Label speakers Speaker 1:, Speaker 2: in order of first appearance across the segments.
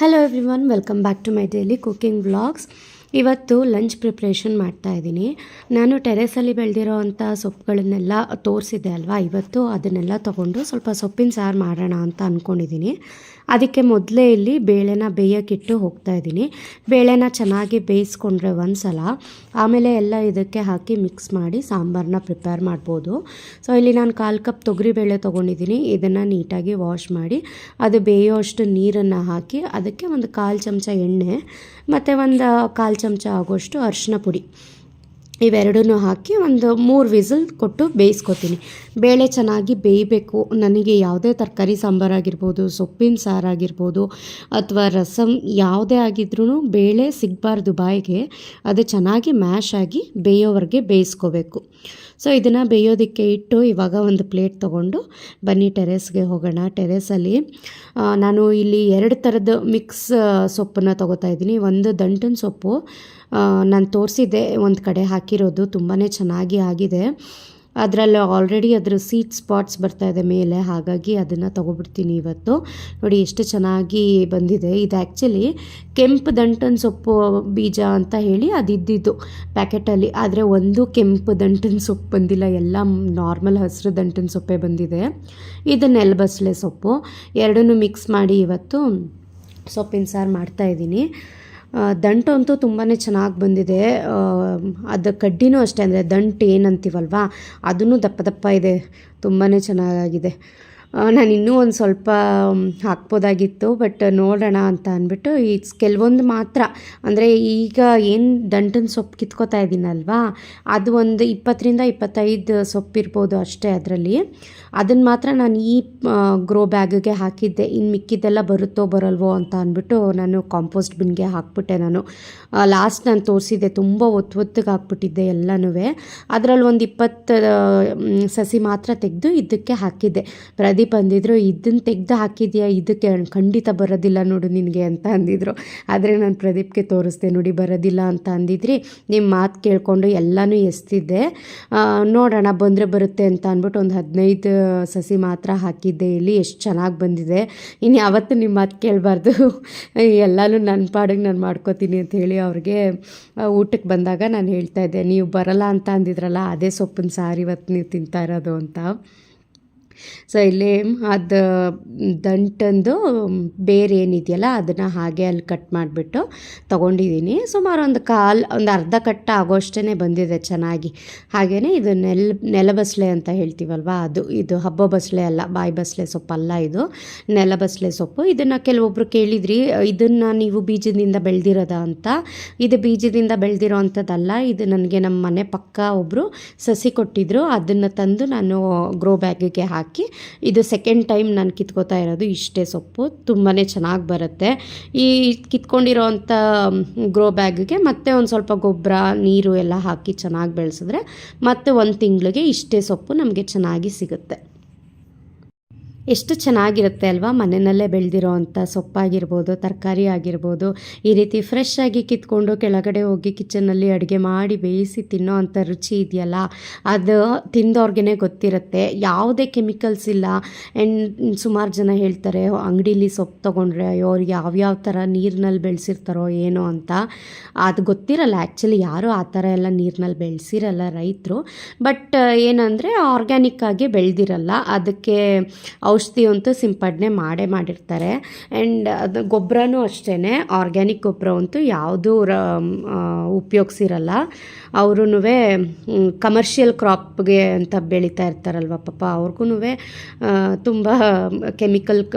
Speaker 1: Hello everyone welcome back to my daily cooking vlogs ಇವತ್ತು lunch preparation ಮಾಡ್ತಾ ಇದ್ದೀನಿ. ನಾನು ಟೆರೆಸಲ್ಲಿ ಬೆಳೆದಿರೋ ಅಂಥ ಸೊಪ್ಪುಗಳನ್ನೆಲ್ಲ ತೋರಿಸಿದ್ದೆ ಅಲ್ವಾ? ಇವತ್ತು ಅದನ್ನೆಲ್ಲ ತೊಗೊಂಡು ಸ್ವಲ್ಪ ಸೊಪ್ಪಿನ ಸಾರು ಮಾಡೋಣ ಅಂತ ಅಂದ್ಕೊಂಡಿದ್ದೀನಿ ಅದಕ್ಕೆ ಮೊದಲೇ ಇಲ್ಲಿ ಬೇಳೆನ ಬೇಯೋಕ್ಕಿಟ್ಟು ಹೋಗ್ತಾ ಇದ್ದೀನಿ. ಬೇಳೆನ ಚೆನ್ನಾಗಿ ಬೇಯಿಸ್ಕೊಂಡ್ರೆ ಒಂದು ಸಲ ಆಮೇಲೆ ಎಲ್ಲ ಇದಕ್ಕೆ ಹಾಕಿ ಮಿಕ್ಸ್ ಮಾಡಿ ಸಾಂಬಾರನ್ನ ಪ್ರಿಪೇರ್ ಮಾಡ್ಬೋದು. ಸೊ ಇಲ್ಲಿ ನಾನು ಕಾಲು ಕಪ್ ತೊಗರಿಬೇಳೆ ತೊಗೊಂಡಿದ್ದೀನಿ. ಇದನ್ನು ನೀಟಾಗಿ ವಾಶ್ ಮಾಡಿ ಅದು ಬೇಯೋ ಅಷ್ಟು ನೀರನ್ನು ಹಾಕಿ ಅದಕ್ಕೆ ಒಂದು ಕಾಲು ಚಮಚ ಎಣ್ಣೆ, ಮತ್ತು ಒಂದು ಕಾಲು ಚಮಚ ಆಗೋಷ್ಟು ಅರಿಶಿನ ಪುಡಿ. ಇವೆರಡನ್ನೂ ಹಾಕಿ ಒಂದು ಮೂರು ವಿಸಲ್ ಕೊಟ್ಟು ಬೇಯಿಸ್ಕೊತೀನಿ. ಬೇಳೆ ಚೆನ್ನಾಗಿ ಬೇಯಬೇಕು. ನನಗೆ ಯಾವುದೇ ತರಕಾರಿ ಸಾಂಬಾರಾಗಿರ್ಬೋದು ಸೊಪ್ಪಿನ ಸಾರಾಗಿರ್ಬೋದು ಅಥವಾ ರಸಮ್ ಯಾವುದೇ ಆಗಿದ್ರೂ ಬೇಳೆ ಸಿಗಬಾರ್ದು ಬಾಯಿಗೆ. ಅದು ಚೆನ್ನಾಗಿ ಮ್ಯಾಶ್ ಆಗಿ ಬೇಯೋವರೆಗೆ ಬೇಯಿಸ್ಕೋಬೇಕು. ಸೊ ಇದನ್ನು ಬೇಯೋದಕ್ಕೆ ಇಟ್ಟು ಇವಾಗ ಒಂದು ಪ್ಲೇಟ್ ತೊಗೊಂಡು ಬನ್ನಿ ಟೆರೆಸ್ಗೆ ಹೋಗೋಣ. ಟೆರೆಸಲ್ಲಿ ನಾನು ಇಲ್ಲಿ ಎರಡು ಥರದ ಮಿಕ್ಸ್ ಸೊಪ್ಪನ್ನು ತೊಗೋತಾ ಇದ್ದೀನಿ. ಒಂದು ದಂಟಿನ ಸೊಪ್ಪು ನಾನು ತೋರಿಸಿದ್ದೆ, ಒಂದು ಕಡೆ ಹಾಕಿರೋದು ತುಂಬಾ ಚೆನ್ನಾಗಿ ಆಗಿದೆ. ಅದರಲ್ಲಿ ಆಲ್ರೆಡಿ ಅದರ ಸೀಟ್ ಸ್ಪಾಟ್ಸ್ ಬರ್ತಾ ಇದೆ ಮೇಲೆ, ಹಾಗಾಗಿ ಅದನ್ನು ತೊಗೊಬಿಡ್ತೀನಿ ಇವತ್ತು. ನೋಡಿ, ಎಷ್ಟು ಚೆನ್ನಾಗಿ ಬಂದಿದೆ. ಇದು ಆ್ಯಕ್ಚುಲಿ ಕೆಂಪು ದಂಟನ್ ಸೊಪ್ಪು ಬೀಜ ಅಂತ ಹೇಳಿ ಅದಿದ್ದಿದ್ದು ಪ್ಯಾಕೆಟಲ್ಲಿ ಆದರೆ ಒಂದು ಕೆಂಪು ದಂಟನ್ ಸೊಪ್ಪು ಬಂದಿಲ್ಲ. ಎಲ್ಲ ನಾರ್ಮಲ್ ಹಸಿರು ದಂಟಿನ ಸೊಪ್ಪೇ ಬಂದಿದೆ. ಇದು ನೆಲಬಸಳೆ ಸೊಪ್ಪು. ಎರಡನ್ನೂ ಮಿಕ್ಸ್ ಮಾಡಿ ಇವತ್ತು ಸೊಪ್ಪಿನ ಸಾರು ಮಾಡ್ತಾಯಿದ್ದೀನಿ ದಂಟು ಅಂತೂ ತುಂಬಾ ಚೆನ್ನಾಗಿ ಬಂದಿದೆ. ಅದು ಕಡ್ಡಿನೂ ಅಷ್ಟೇ, ಅಂದರೆ ದಂಟು ಏನಂತೀವಲ್ವಾ ಅದೂ ದಪ್ಪ ದಪ್ಪ ಇದೆ ತುಂಬಾ ಚೆನ್ನಾಗಿದೆ. ನಾನು ಇನ್ನೂ ಒಂದು ಸ್ವಲ್ಪ ಹಾಕ್ಬೋದಾಗಿತ್ತು, ಬಟ್ ನೋಡೋಣ ಅಂತ ಅಂದ್ಬಿಟ್ಟು ಈ ಕೆಲವೊಂದು ಮಾತ್ರ. ಅಂದರೆ ಈಗ ಏನು ದಂಟನ ಸೊಪ್ಪು ಕಿತ್ಕೋತಾ ಇದ್ದೀನಲ್ವಾ ಅದು ಒಂದು ಇಪ್ಪತ್ತರಿಂದ ಇಪ್ಪತ್ತೈದು ಸೊಪ್ಪು ಇರ್ಬೋದು ಅಷ್ಟೇ ಅದರಲ್ಲಿ. ಅದನ್ನು ಮಾತ್ರ ನಾನು ಈ ಗ್ರೋ ಬ್ಯಾಗ್ಗೆ ಹಾಕಿದ್ದೆ. ಇನ್ನು ಮಿಕ್ಕಿದ್ದೆಲ್ಲ ಬರುತ್ತೋ ಬರಲ್ವೋ ಅಂತ ಅಂದ್ಬಿಟ್ಟು ನಾನು ಕಾಂಪೋಸ್ಟ್ ಬಿನ್ಗೆ ಹಾಕ್ಬಿಟ್ಟೆ ನಾನು. ಲಾಸ್ಟ್ ನಾನು ತೋರಿಸಿದ್ದೆ, ತುಂಬ ಒತ್ತು ಒತ್ತಿಗೆ ಹಾಕ್ಬಿಟ್ಟಿದ್ದೆ ಎಲ್ಲನೂ ಅದರಲ್ಲಿ ಒಂದು ಇಪ್ಪತ್ತು ಸಸಿ ಮಾತ್ರ ತೆಗೆದು ಇದಕ್ಕೆ ಹಾಕಿದ್ದೆ. ಪ್ರದೀಪ್ ಅಂದಿದ್ರು ಇದನ್ನು ತೆಗೆದು ಹಾಕಿದ್ಯಾ? ಇದಕ್ಕೆ ಖಂಡಿತ ಬರೋದಿಲ್ಲ ನೋಡು ನಿನಗೆ ಅಂತ ಅಂದಿದ್ರು. ಆದರೆ ನಾನು ಪ್ರದೀಪ್ಗೆ ತೋರಿಸ್ದೆ, ನೋಡಿ, ಬರೋದಿಲ್ಲ ಅಂತ ಅಂದಿದ್ರಿ. ನಿಮ್ಮ ಮಾತು ಕೇಳಿಕೊಂಡು ಎಲ್ಲನೂ ಎಸ್ತಿದ್ದೆ. ನೋಡೋಣ, ಬಂದರೆ ಬರುತ್ತೆ ಅಂತ ಅಂದ್ಬಿಟ್ಟು ಒಂದು ಹದಿನೈದು ಸಸಿ ಮಾತ್ರ ಹಾಕಿದ್ದೆ ಇಲ್ಲಿ. ಎಷ್ಟು ಚೆನ್ನಾಗಿ ಬಂದಿದೆ. ಇನ್ನು ಯಾವತ್ತೂ ನಿಮ್ಮ ಮಾತು ಕೇಳಬಾರ್ದು. ಎಲ್ಲನೂ ನನ್ನ ಪಾಡಿಗೆ ನಾನು ಮಾಡ್ಕೋತೀನಿ ಅಂತ ಹೇಳಿ ಅವ್ರಿಗೆ ಊಟಕ್ಕೆ ಬಂದಾಗ ನಾನು ಹೇಳ್ತಾ ಇದ್ದೆ, ನೀವು ಬರಲ್ಲ ಅಂತ ಅಂದಿದ್ರಲ್ಲ, ಅದೇ ಸೊಪ್ಪಿನ ಸಾರು ಇವತ್ತು ನೀವು ತಿಂತಾ ಇರೋದು ಅಂತ. ಸೊ ಇಲ್ಲಿ ಅದು, ದಂಟಂದು ಬೇರೆ ಏನಿದೆಯಲ್ಲ, ಅದನ್ನು ಹಾಗೆ ಅಲ್ಲಿ ಕಟ್ ಮಾಡಿಬಿಟ್ಟು ತೊಗೊಂಡಿದ್ದೀನಿ ಸುಮಾರು ಒಂದು ಕಾಲು, ಒಂದು ಅರ್ಧ ಕಟ್ಟ ಆಗೋಷ್ಟೇ ಬಂದಿದೆ ಚೆನ್ನಾಗಿ. ಹಾಗೆಯೇ ಇದು ನೆಲ ನೆಲಬಸಳೆ ಅಂತ ಹೇಳ್ತೀವಲ್ವಾ, ಅದು, ಇದು ಹಬ್ಬ ಬಸಳೆ ಅಲ್ಲ, ಬಾಯಿ ಬಸಳೆ ಸೊಪ್ಪಲ್ಲ ಇದು. ನೆಲಬಸಳೆ ಸೊಪ್ಪು. ಇದನ್ನು ಕೆಲವೊಬ್ಬರು ಕೇಳಿದ್ರಿ, ಇದನ್ನು ನೀವು ಬೀಜದಿಂದ ಬೆಳೆದಿರೋದ ಅಂತ. ಇದು ಬೀಜದಿಂದ ಬೆಳೆದಿರೋ ಅಂಥದ್ದಲ್ಲ ಇದು ನನಗೆ ನಮ್ಮ ಮನೆ ಪಕ್ಕ ಒಬ್ಬರು ಸಸಿ ಕೊಟ್ಟಿದ್ದರು ಅದನ್ನು ತಂದು ನಾನು ಗ್ರೋ ಬ್ಯಾಗಿಗೆ ಹಾಕಿ ಇದು ಸೆಕೆಂಡ್ ಟೈಮ್ ನಾನು ಕಿತ್ಕೋತಾ ಇರೋದು ಇಷ್ಟೇ ಸೊಪ್ಪು. ತುಂಬಾ ಚೆನ್ನಾಗಿ ಬರುತ್ತೆ. ಈ ಕಿತ್ಕೊಂಡಿರೋ ಅಂಥ ಗ್ರೋ ಬ್ಯಾಗ್ಗೆ ಮತ್ತೆ ಒಂದು ಸ್ವಲ್ಪ ಗೊಬ್ಬರ, ನೀರು ಎಲ್ಲ ಹಾಕಿ ಚೆನ್ನಾಗಿ ಬೆಳೆಸಿದ್ರೆ ಮತ್ತೆ ಒಂದು ತಿಂಗಳಿಗೆ ಇಷ್ಟೇ ಸೊಪ್ಪು ನಮಗೆ ಚೆನ್ನಾಗಿ ಸಿಗುತ್ತೆ. ಎಷ್ಟು ಚೆನ್ನಾಗಿರುತ್ತೆ ಅಲ್ವಾ ಮನೆಯಲ್ಲೇ ಬೆಳೆದಿರೋ ಅಂಥ ಸೊಪ್ಪಾಗಿರ್ಬೋದು, ತರಕಾರಿ ಆಗಿರ್ಬೋದು. ಈ ರೀತಿ ಫ್ರೆಶ್ ಆಗಿ ಕಿತ್ಕೊಂಡು ಕೆಳಗಡೆ ಹೋಗಿ ಕಿಚನಲ್ಲಿ ಅಡುಗೆ ಮಾಡಿ ಬೇಯಿಸಿ ತಿನ್ನೋ ಅಂಥ ರುಚಿ ಇದೆಯಲ್ಲ? ಅದು ತಿಂದವ್ರಿಗೇ ಗೊತ್ತಿರುತ್ತೆ. ಯಾವುದೇ ಕೆಮಿಕಲ್ಸ್ ಇಲ್ಲ. ಆ್ಯಂಡ್ ಸುಮಾರು ಜನ ಹೇಳ್ತಾರೆ ಅಂಗಡೀಲಿ ಸೊಪ್ಪು ತೊಗೊಂಡ್ರೆ ಅಯ್ಯೋ, ಅವ್ರು ಯಾವ್ಯಾವ ಥರ ನೀರಿನಲ್ಲಿ ಬೆಳೆಸಿರ್ತಾರೋ ಏನೋ ಅಂತ. ಅದು ಗೊತ್ತಿರಲ್ಲ. ಆ್ಯಕ್ಚುಲಿ ಯಾರೂ ಆ ಥರ ಎಲ್ಲ ನೀರಿನಲ್ಲಿ ಬೆಳೆಸಿರಲ್ಲ ರೈತರು. ಬಟ್ ಏನಂದರೆ ಆರ್ಗ್ಯಾನಿಕ್ ಆಗಿ ಬೆಳೆದಿರಲ್ಲ. ಅದಕ್ಕೆ ಔಷಧಿ ಅಂತೂ ಸಿಂಪಡಣೆ ಮಾಡೇ ಮಾಡಿರ್ತಾರೆ. ಆ್ಯಂಡ್ ಅದು ಗೊಬ್ಬರನೂ ಅಷ್ಟೇ ಆರ್ಗ್ಯಾನಿಕ್ ಗೊಬ್ಬರ ಅಂತೂ ಯಾವುದೂ ರ ಉಪಯೋಗಿಸಿರಲ್ಲ. ಅವ್ರೂ ಕಮರ್ಷಿಯಲ್ ಕ್ರಾಪ್ಗೆ ಅಂತ ಬೆಳೀತಾ ಇರ್ತಾರಲ್ವ ಪಾಪ ಅವ್ರಿಗೂ ತುಂಬ ಕೆಮಿಕಲ್ ಕ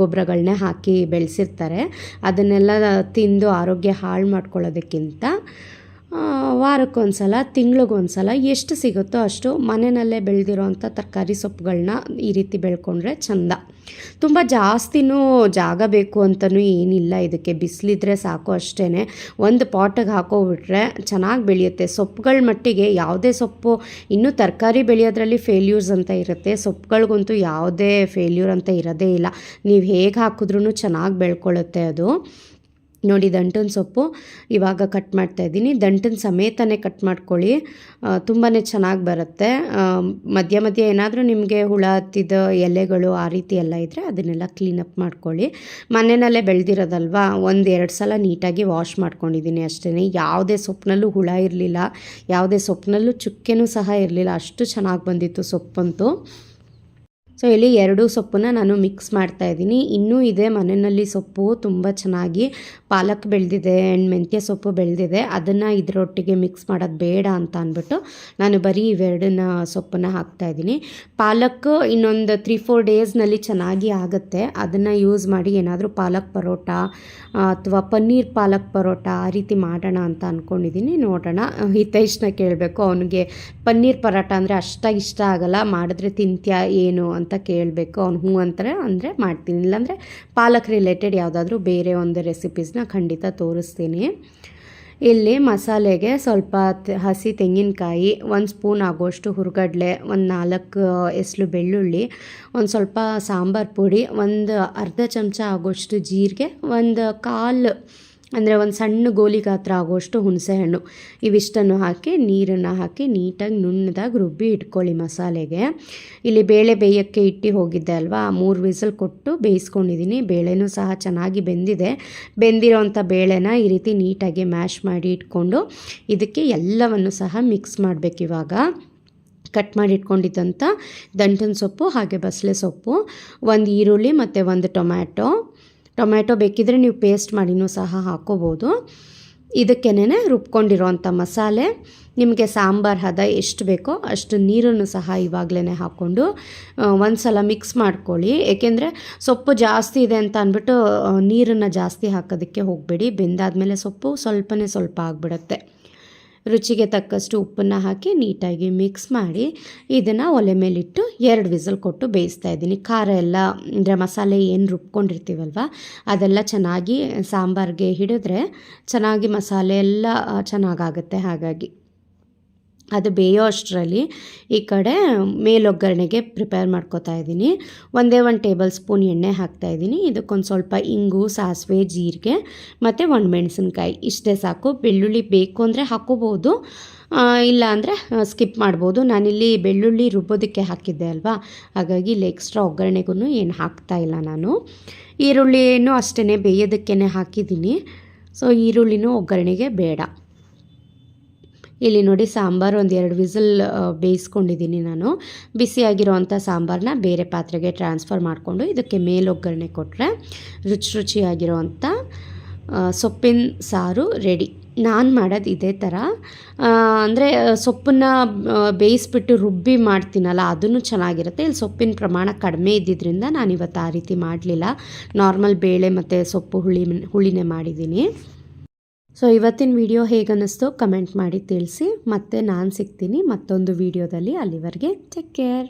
Speaker 1: ಗೊಬ್ಬರಗಳನ್ನೇ ಹಾಕಿ ಬೆಳೆಸಿರ್ತಾರೆ. ಅದನ್ನೆಲ್ಲ ತಿಂದು ಆರೋಗ್ಯ ಹಾಳು ಮಾಡ್ಕೊಳ್ಳೋದಕ್ಕಿಂತ ವಾರಕ್ಕೊಂದ್ಸಲ, ತಿಂಗಳಿಗೊಂದ್ಸಲ ಎಷ್ಟು ಸಿಗುತ್ತೋ ಅಷ್ಟು ಮನೆಯಲ್ಲೇ ಬೆಳೆದಿರೋವಂಥ ತರಕಾರಿ ಸೊಪ್ಪುಗಳನ್ನ ಈ ರೀತಿ ಬೆಳ್ಕೊಂಡ್ರೆ ಚಂದ. ತುಂಬ ಜಾಸ್ತಿನೂ ಜಾಗ ಬೇಕು ಅಂತಲೂ ಏನಿಲ್ಲ. ಇದಕ್ಕೆ ಬಿಸಿಲಿದ್ರೆ ಸಾಕು ಅಷ್ಟೇ ಒಂದು ಪಾಟಿಗೆ ಹಾಕೋಬಿಟ್ರೆ ಚೆನ್ನಾಗಿ ಬೆಳೆಯುತ್ತೆ. ಸೊಪ್ಪುಗಳ ಮಟ್ಟಿಗೆ ಯಾವುದೇ ಸೊಪ್ಪು, ಇನ್ನೂ ತರಕಾರಿ ಬೆಳೆಯೋದ್ರಲ್ಲಿ ಫೇಲ್ಯೂರ್ಸ್ ಅಂತ ಇರುತ್ತೆ. ಸೊಪ್ಪುಗಳಿಗಂತೂ ಯಾವುದೇ ಫೇಲ್ಯೂರ್ ಅಂತ ಇರೋದೇ ಇಲ್ಲ. ನೀವು ಹೇಗೆ ಹಾಕಿದ್ರೂ ಚೆನ್ನಾಗಿ ಬೆಳ್ಕೊಳ್ಳುತ್ತೆ ಅದು. ನೋಡಿ ದಂಟಿನ ಸೊಪ್ಪು ಇವಾಗ ಕಟ್ ಮಾಡ್ತಾ ಇದ್ದೀನಿ. ದಂಟಿನ ಸಮೇತನೇ ಕಟ್ ಮಾಡ್ಕೊಳ್ಳಿ. ತುಂಬಾ ಚೆನ್ನಾಗಿ ಬರುತ್ತೆ. ಮಧ್ಯ ಮಧ್ಯ ಏನಾದರೂ ನಿಮಗೆ ಹುಳ, ಹತ್ತಿದ ಎಲೆಗಳು ಆ ರೀತಿ ಎಲ್ಲ ಇದ್ದರೆ ಅದನ್ನೆಲ್ಲ ಕ್ಲೀನಪ್ ಮಾಡ್ಕೊಳ್ಳಿ. ಮನೆಯಲ್ಲೇ ಬೆಳೆದಿರೋದಲ್ವಾ? ಒಂದು ಎರಡು ಸಲ ನೀಟಾಗಿ ವಾಶ್ ಮಾಡ್ಕೊಂಡಿದ್ದೀನಿ ಅಷ್ಟೇ ಯಾವುದೇ ಸೊಪ್ಪಿನಲ್ಲೂ ಹುಳ ಇರಲಿಲ್ಲ. ಯಾವುದೇ ಸೊಪ್ಪಿನಲ್ಲೂ ಚುಕ್ಕೆನೂ ಸಹ ಇರಲಿಲ್ಲ. ಅಷ್ಟು ಚೆನ್ನಾಗಿ ಬಂದಿತ್ತು ಸೊಪ್ಪಂತೂ. ಸೊ ಇಲ್ಲಿ ಎರಡೂ ಸೊಪ್ಪನ್ನ ನಾನು ಮಿಕ್ಸ್ ಮಾಡ್ತಾ ಇದ್ದೀನಿ. ಇನ್ನೂ ಇದೆ ಮನೆಯಲ್ಲಿ ಸೊಪ್ಪು ತುಂಬ ಚೆನ್ನಾಗಿ ಪಾಲಕ್ ಬೆಳೆದಿದೆ ಆ್ಯಂಡ್ ಮೆಂತ್ಯ ಸೊಪ್ಪು ಬೆಳೆದಿದೆ. ಅದನ್ನು ಇದರೊಟ್ಟಿಗೆ ಮಿಕ್ಸ್ ಮಾಡೋದು ಬೇಡ ಅಂತ ಅಂದ್ಬಿಟ್ಟು ನಾನು ಬರೀ ಇವೆರಡನ್ನ ಸೊಪ್ಪನ್ನು ಹಾಕ್ತಾ ಇದ್ದೀನಿ. ಪಾಲಕ್ ಇನ್ನೊಂದು ತ್ರೀ ಫೋರ್ ಡೇಸ್ನಲ್ಲಿ ಚೆನ್ನಾಗಿ ಆಗುತ್ತೆ. ಅದನ್ನು ಯೂಸ್ ಮಾಡಿ ಏನಾದರೂ ಪಾಲಕ್ ಪರೋಟ ಅಥವಾ ಪನ್ನೀರ್ ಪಾಲಕ್ ಪರೋಟ ಆ ರೀತಿ ಮಾಡೋಣ ಅಂತ ಅಂದ್ಕೊಂಡಿದ್ದೀನಿ ನೋಡೋಣ. ಹಿತೈಷ್ನ ಕೇಳಬೇಕು. ಅವನಿಗೆ ಪನ್ನೀರ್ ಪರೋಟ ಅಂದರೆ ಅಷ್ಟಾಗಿ ಇಷ್ಟ ಆಗಲ್ಲ. ಮಾಡಿದ್ರೆ ತಿಂತ್ಯಾ ಏನು ಕೇಳಬೇಕು. ಅವ್ನು ಹ್ಞೂ ಅಂತಾರೆ ಅಂದರೆ ಮಾಡ್ತೀನಿ. ಇಲ್ಲಾಂದರೆ ಪಾಲಕ್ ರಿಲೇಟೆಡ್ ಯಾವುದಾದ್ರೂ ಬೇರೆ ಒಂದು ರೆಸಿಪೀಸ್ನ ಖಂಡಿತ ತೋರಿಸ್ತೀನಿ. ಇಲ್ಲಿ ಮಸಾಲೆಗೆ ಸ್ವಲ್ಪ ಹಸಿ ತೆಂಗಿನಕಾಯಿ, ಒಂದು ಸ್ಪೂನ್ ಆಗೋಷ್ಟು ಹುರ್ಗಡ್ಲೆ, ಒಂದು ನಾಲ್ಕು ಎಸ್ಲು ಬೆಳ್ಳುಳ್ಳಿ, ಒಂದು ಸ್ವಲ್ಪ ಸಾಂಬಾರು ಪುಡಿ, ಒಂದು ಅರ್ಧ ಚಮಚ ಆಗೋಷ್ಟು ಜೀರಿಗೆ, ಒಂದು ಕಾಲು ಅಂದರೆ ಒಂದು ಸಣ್ಣ ಗೋಲಿ ಗಾತ್ರ ಆಗೋಷ್ಟು ಹುಣಸೆಹಣ್ಣು ಇವಿಷ್ಟನ್ನು ಹಾಕಿ ನೀರನ್ನು ಹಾಕಿ ನೀಟಾಗಿ ನುಣ್ಣದಾಗಿ ರುಬ್ಬಿ ಇಟ್ಕೊಳ್ಳಿ ಮಸಾಲೆಗೆ. ಇಲ್ಲಿ ಬೇಳೆ ಬೇಯೋಕ್ಕೆ ಇಟ್ಟು ಹೋಗಿದ್ದೆ ಅಲ್ವಾ? ಮೂರು ವಿಸಲ್ ಕೊಟ್ಟು ಬೇಯಿಸ್ಕೊಂಡಿದ್ದೀನಿ ಬೇಳೆನೂ ಸಹ ಚೆನ್ನಾಗಿ ಬೆಂದಿದೆ. ಬೆಂದಿರೋವಂಥ ಬೇಳೆನ ಈ ರೀತಿ ನೀಟಾಗಿ ಮ್ಯಾಶ್ ಮಾಡಿ ಇಟ್ಕೊಂಡು ಇದಕ್ಕೆ ಎಲ್ಲವನ್ನು ಸಹ ಮಿಕ್ಸ್ ಮಾಡಬೇಕು ಇವಾಗ. ಕಟ್ ಮಾಡಿ ಇಟ್ಕೊಂಡಿದ್ದಂಥ ದಂಟಿನ ಸೊಪ್ಪು ಹಾಗೆ ಬಸಳೆ ಸೊಪ್ಪು, ಒಂದು ಈರುಳ್ಳಿ ಮತ್ತು ಒಂದು ಟೊಮ್ಯಾಟೊ ಟೊಮ್ಯಾಟೊ ಬೇಕಿದ್ರೆ ನೀವು ಪೇಸ್ಟ್ ಮಾಡಿನೂ ಸಹ ಹಾಕೋಬೋದು. ಇದಕ್ಕೇನೆ ರುಬ್ಕೊಂಡಿರೋವಂಥ ಮಸಾಲೆ, ನಿಮಗೆ ಸಾಂಬಾರು ಹದ ಎಷ್ಟು ಬೇಕೋ ಅಷ್ಟು ನೀರನ್ನು ಸಹ ಇವಾಗಲೇ ಹಾಕ್ಕೊಂಡು ಒಂದು ಸಲ ಮಿಕ್ಸ್ ಮಾಡ್ಕೊಳ್ಳಿ. ಏಕೆಂದರೆ ಸೊಪ್ಪು ಜಾಸ್ತಿ ಇದೆ ಅಂತ ಅಂದ್ಬಿಟ್ಟು ನೀರನ್ನು ಜಾಸ್ತಿ ಹಾಕೋದಕ್ಕೆ ಹೋಗಬೇಡಿ. ಬೆಂದಾದಮೇಲೆ ಸೊಪ್ಪು ಸ್ವಲ್ಪನೇ ಸ್ವಲ್ಪ ಆಗಿಬಿಡುತ್ತೆ. ರುಚಿಗೆ ತಕ್ಕಷ್ಟು ಉಪ್ಪನ್ನು ಹಾಕಿ ನೀಟಾಗಿ ಮಿಕ್ಸ್ ಮಾಡಿ ಇದನ್ನು ಒಲೆ ಮೇಲಿಟ್ಟು ಎರಡು ವಿಸಲ್ ಕೊಟ್ಟು ಬೇಯಿಸ್ತಾ ಇದ್ದೀನಿ. ಖಾರ ಎಲ್ಲ, ಅಂದರೆ ಮಸಾಲೆ ಏನು ರುಬ್ಕೊಂಡಿರ್ತೀವಲ್ವ, ಅದೆಲ್ಲ ಚೆನ್ನಾಗಿ ಸಾಂಬಾರಿಗೆ ಹಿಡಿದ್ರೆ ಚೆನ್ನಾಗಿ ಮಸಾಲೆ ಎಲ್ಲ ಚೆನ್ನಾಗಾಗುತ್ತೆ ಹಾಗಾಗಿ. ಅದು ಬೇಯೋ ಅಷ್ಟರಲ್ಲಿ ಈ ಕಡೆ ಮೇಲೊಗ್ಗರಣೆಗೆ ಪ್ರಿಪೇರ್ ಮಾಡ್ಕೋತಾ ಇದ್ದೀನಿ. ಒಂದೇ ಒಂದು ಟೇಬಲ್ ಸ್ಪೂನ್ ಎಣ್ಣೆ ಹಾಕ್ತಾ ಇದ್ದೀನಿ. ಇದಕ್ಕೊಂದು ಸ್ವಲ್ಪ ಇಂಗು, ಸಾಸಿವೆ, ಜೀರಿಗೆ, ಮತ್ತು ಒಣಮೆಣಸಿನ್ಕಾಯಿ ಇಷ್ಟೇ ಸಾಕು. ಬೆಳ್ಳುಳ್ಳಿ ಬೇಕು ಅಂದರೆ ಹಾಕೋಬೋದು. ಇಲ್ಲ ಅಂದರೆ ಸ್ಕಿಪ್ ಮಾಡ್ಬೋದು. ನಾನಿಲ್ಲಿ ಬೆಳ್ಳುಳ್ಳಿ ರುಬ್ಬೋದಕ್ಕೆ ಹಾಕಿದ್ದೆ ಅಲ್ವಾ? ಹಾಗಾಗಿ ಇಲ್ಲಿ ಎಕ್ಸ್ಟ್ರಾ ಒಗ್ಗರಣೆಗೂ ಏನು ಹಾಕ್ತಾ ಇಲ್ಲ ನಾನು. ಈರುಳ್ಳಿನೂ ಅಷ್ಟೇ ಬೇಯೋದಕ್ಕೇ ಹಾಕಿದ್ದೀನಿ. ಸೊ ಈರುಳ್ಳಿನೂ ಒಗ್ಗರಣೆಗೆ ಬೇಡ. ಇಲ್ಲಿ ನೋಡಿ ಸಾಂಬಾರು ಒಂದು ಎರಡು ವಿಸಲ್ ಬೇಯಿಸ್ಕೊಂಡಿದ್ದೀನಿ ನಾನು. ಬಿಸಿಯಾಗಿರೋವಂಥ ಸಾಂಬಾರನ್ನ ಬೇರೆ ಪಾತ್ರೆಗೆ ಟ್ರಾನ್ಸ್ಫರ್ ಮಾಡಿಕೊಂಡು ಇದಕ್ಕೆ ಮೇಲೊಗ್ಗರಣೆ ಕೊಟ್ಟರೆ ರುಚಿ ರುಚಿಯಾಗಿರೋವಂಥ ಸೊಪ್ಪಿನ ಸಾರು ರೆಡಿ. ನಾನು ಮಾಡೋದು ಇದೇ ಥರ. ಅಂದರೆ ಸೊಪ್ಪನ್ನು ಬೇಯಿಸ್ಬಿಟ್ಟು ರುಬ್ಬಿ ಮಾಡ್ತೀನಲ್ಲ, ಅದನ್ನು ಚೆನ್ನಾಗಿರುತ್ತೆ. ಇಲ್ಲಿ ಸೊಪ್ಪಿನ ಪ್ರಮಾಣ ಕಡಿಮೆ ಇದ್ದಿದ್ದರಿಂದ ನಾನು ಇವತ್ತು ಆ ರೀತಿ ಮಾಡಲಿಲ್ಲ. ನಾರ್ಮಲ್ ಬೇಳೆ ಮತ್ತು ಸೊಪ್ಪು ಹುಳಿ, ಹುಳಿನೇ ಮಾಡಿದ್ದೀನಿ. ಸೊ ಇವತ್ತಿನ ವಿಡಿಯೋ ಹೇಗನ್ನಿಸ್ತೋ ಕಮೆಂಟ್ ಮಾಡಿ ತಿಳಿಸಿ. ಮತ್ತೆ ನಾನು ಸಿಗ್ತೀನಿ ಮತ್ತೊಂದು ವಿಡಿಯೋದಲ್ಲಿ ಅಲ್ಲಿವರೆಗೆ. Take care